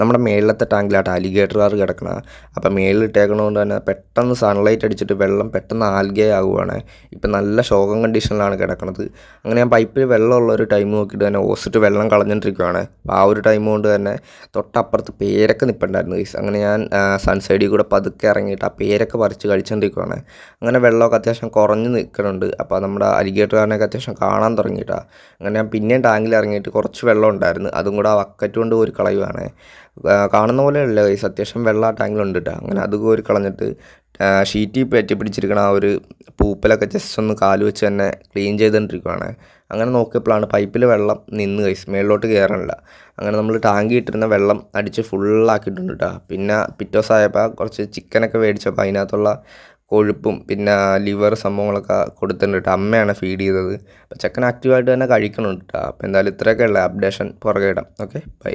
നമ്മുടെ മേളിലത്തെ ടാങ്കിലാട്ട് അലിഗേറ്റർ കിടക്കണം. അപ്പോൾ മേളിൽ ഇട്ടേക്കണതുകൊണ്ട് തന്നെ പെട്ടെന്ന് സൺലൈറ്റ് അടിച്ചിട്ട് വെള്ളം പെട്ടെന്ന് ആൽഗേ ആകുവാണ് ഇപ്പം നല്ല ശോകം കണ്ടീഷനിലാണ് കിടക്കുന്നത് അങ്ങനെ ഞാൻ പൈപ്പിൽ വെള്ളമുള്ള ഒരു ടൈം നോക്കിയിട്ട് തന്നെ ഓസിട്ട് വെള്ളം കളഞ്ഞിട്ടിരിക്കുകയാണ് അപ്പോൾ ആ ഒരു ടൈം കൊണ്ട് തന്നെ തൊട്ടപ്പുറത്ത് പേരൊക്കെ നിൽപ്പുണ്ടായിരുന്നു ഗൈസ് അങ്ങനെ ഞാൻ സൺസൈഡിൽ കൂടെ പതുക്കെ ഇറങ്ങിയിട്ട് ആ പേരൊക്കെ പറിച്ച് കഴിച്ചുകൊണ്ടിരിക്കുകയാണ് അങ്ങനെ വെള്ളമൊക്കെ അത്യാവശ്യം കുറഞ്ഞ് നിൽക്കുന്നുണ്ട് അപ്പോൾ നമ്മുടെ അലിഗേറ്ററിനൊക്കെ അത്യാവശ്യം കാണാൻ തുടങ്ങിയിട്ടാണ് അങ്ങനെ ഞാൻ പിന്നെയും ടാങ്കിൽ ഇറങ്ങിയിട്ട് കുറച്ച് വെള്ളം ഉണ്ടായിരുന്നു. അതും കൂടെ ആ വക്കറ്റ് കൊണ്ട് ഒരു കളയുവാണ് കാണുന്ന പോലെ അല്ല ഗൈസ് അത്യാവശ്യം വെള്ള ടാങ്കിലുണ്ട് കേട്ടോ അങ്ങനെ അത് കോരി കളഞ്ഞിട്ട് ഷീറ്റിൽ പറ്റി പിടിച്ചിരിക്കണ ആ ഒരു പൂപ്പലൊക്കെ ജസ്റ്റ് ഒന്ന് കാൽ വെച്ച് തന്നെ ക്ലീൻ ചെയ്തുകൊണ്ടിരിക്കുവാണ് അങ്ങനെ നോക്കിയപ്പോഴാണ് പൈപ്പിൽ വെള്ളം നിന്ന് കൈസ് മേളിലോട്ട് കയറാനില്ല അങ്ങനെ നമ്മൾ ടാങ്കി ഇട്ടിരുന്ന വെള്ളം അടിച്ച് ഫുള്ളാക്കിയിട്ടുണ്ട് കേട്ടോ പിന്നെ പിറ്റോസായപ്പോൾ കുറച്ച് ചിക്കനൊക്കെ മേടിച്ചപ്പോൾ അതിനകത്തുള്ള കൊഴുപ്പും പിന്നെ ലിവർ സംഭവങ്ങളൊക്കെ കൊടുത്തിട്ടുണ്ട് കേട്ടോ അമ്മയാണ് ഫീഡ് ചെയ്തത്. അപ്പോൾ ചെക്കൻ ആക്റ്റീവായിട്ട് തന്നെ കഴിക്കണുണ്ട് കേട്ടോ അപ്പോൾ എന്തായാലും ഇത്രയൊക്കെ ഉള്ള അപ്ഡേഷൻ പുറകെ ഇടാം. Okay bye